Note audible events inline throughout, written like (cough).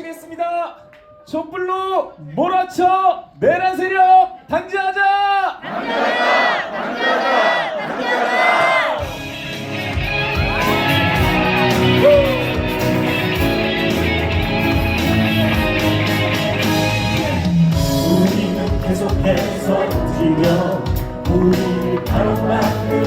마치겠습니다. 촛불로 몰아쳐 내란 세력 단죄하자. 단죄하자. 단죄하자. 단죄하자. 우리는 계속해서 뛰며 우리 바로 만들.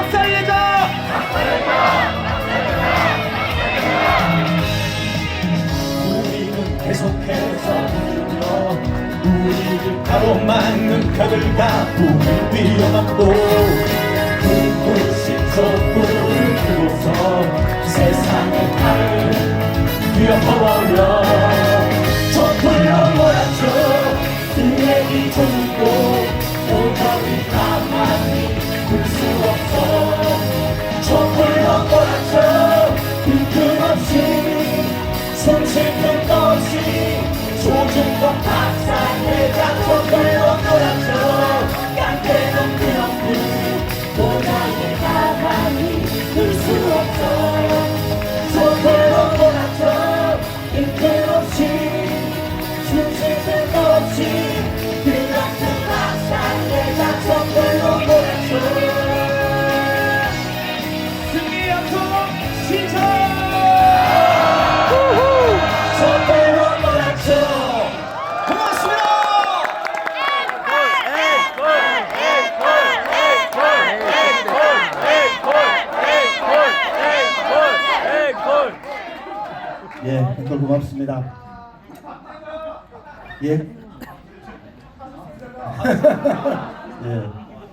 박살내자! 우리는 계속해서 불러 우리를 가로막는 그들과 우리 위험함도 불꽃이 소불을 피고서 세상을 나를 위협하려. tylko tak, tak, nie tak, 예, 댓글 고맙습니다. 예. (laughs) 예.